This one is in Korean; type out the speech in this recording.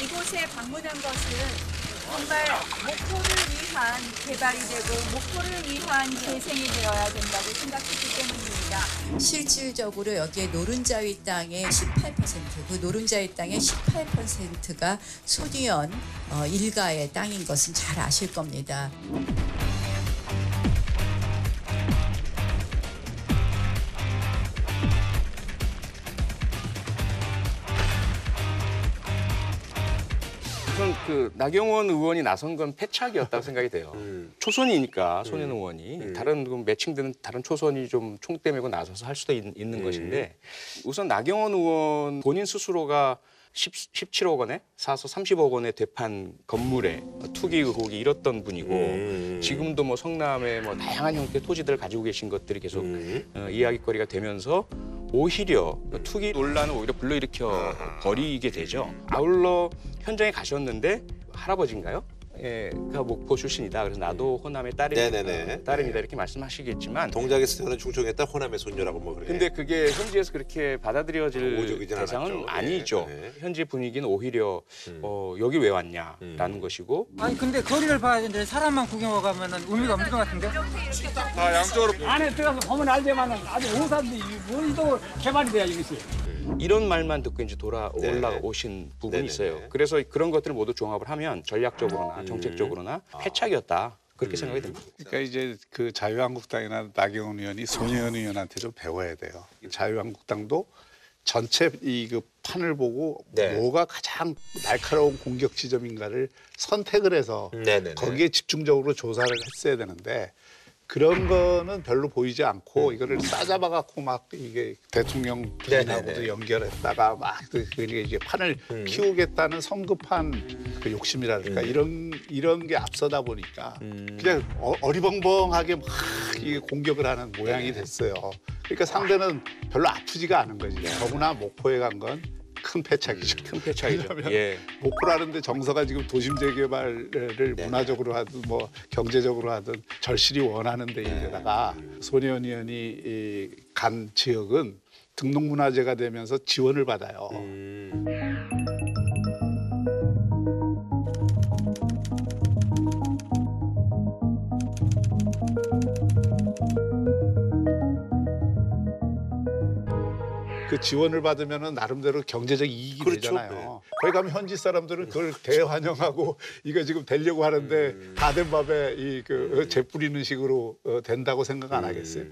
이곳에 방문한 것은 정말 목포를 위한 개발이 되고 목포를 위한 재생이 되어야 된다고 생각했기 때문입니다. 실질적으로 여기에 노른자위 땅의 18%, 그 노른자위 땅의 18%가 소니언 어, 일가의 땅인 것은 잘 아실 겁니다. 우선 그 나경원 의원이 나선 건 패착이었다고 생각이 돼요. 음. 초선이니까 소년 의원이 다른 그 매칭되는 다른 초선이 좀 총대 메고 나서서 할 수도 있, 는 음. 것인데 우선 나경원 의원 본인 스스로가 10, 17억 원에 사서 30억 원에 되판 건물에 투기 의혹이 일었던 분이고 음. 지금도 뭐 성남에 뭐 다양한 형태의 토지들을 가지고 계신 것들이 계속 음. 어, 이야기거리가 되면서 오히려 투기 논란을 오히려 불러일으켜 버리게 되죠. 아울러 현장에 가셨는데 할아버지인가요? 예, 가 목포 출신이다. 그래서 나도 호남의 딸이, 네네네. 어, 딸입니다. 이렇게 말씀하시겠지만 동작에서 태어난 충청했다 호남의 손녀라고 뭐 그래. 근데 그게 현지에서 그렇게 받아들여질 오적이진 대상은 않았죠. 아니죠. 네, 네. 현지 분위기는 오히려 어, 여기 왜 왔냐라는 것이고 아니 근데 거리를 봐야 되는데 사람만 구경하고 가면은 의미가 없는 것 같은데? 다 양쪽으로 안에 들어가서 보면 알지만 아주 오산데 뭐 이도 개발이 돼야 이것이. 이런 말만 듣고 이제 돌아 네. 올라오신 부분이 네네네. 있어요. 그래서 그런 것들을 모두 종합을 하면 전략적으로나 음. 정책적으로나 아. 패착이었다. 그렇게 생각이 듭니다. 그러니까 이제 그 자유한국당이나 나경원 의원이 손혜원 의원한테 좀 배워야 돼요. 자유한국당도 전체 이 그 판을 보고 네. 뭐가 가장 날카로운 공격 지점인가를 선택을 해서 네네네. 거기에 집중적으로 조사를 했어야 되는데 그런 거는 별로 보이지 않고 음. 이거를 싸잡아 갖고 막 이게 대통령 부인하고도 네네네. 연결했다가 막 그- 그러니까 이게 판을 음. 키우겠다는 성급한 그 욕심이랄까 이런 이런 게 앞서다 보니까 음. 그냥 어, 어리벙벙하게 막 이게 공격을 하는 모양이 됐어요. 그러니까 상대는 별로 아프지가 않은 거지. 더구나 목포에 간 건 큰 패착이죠. 큰 패착이죠. 왜냐하면 예. 목포라는데 정서가 지금 도심 재개발을 네. 문화적으로 하든 뭐 경제적으로 하든 절실히 원하는 데인데다가 손혜원 의원이 이, 간 지역은 등록문화재가 되면서 지원을 받아요. 음. 그 지원을 받으면은 나름대로 경제적 이익이 그렇죠. 되잖아요. 거기 가면 현지 사람들은 그걸 대환영하고 이거 지금 되려고 하는데 음. 다된 밥에 이그 재뿌리는 식으로 어, 된다고 생각 안 하겠어요.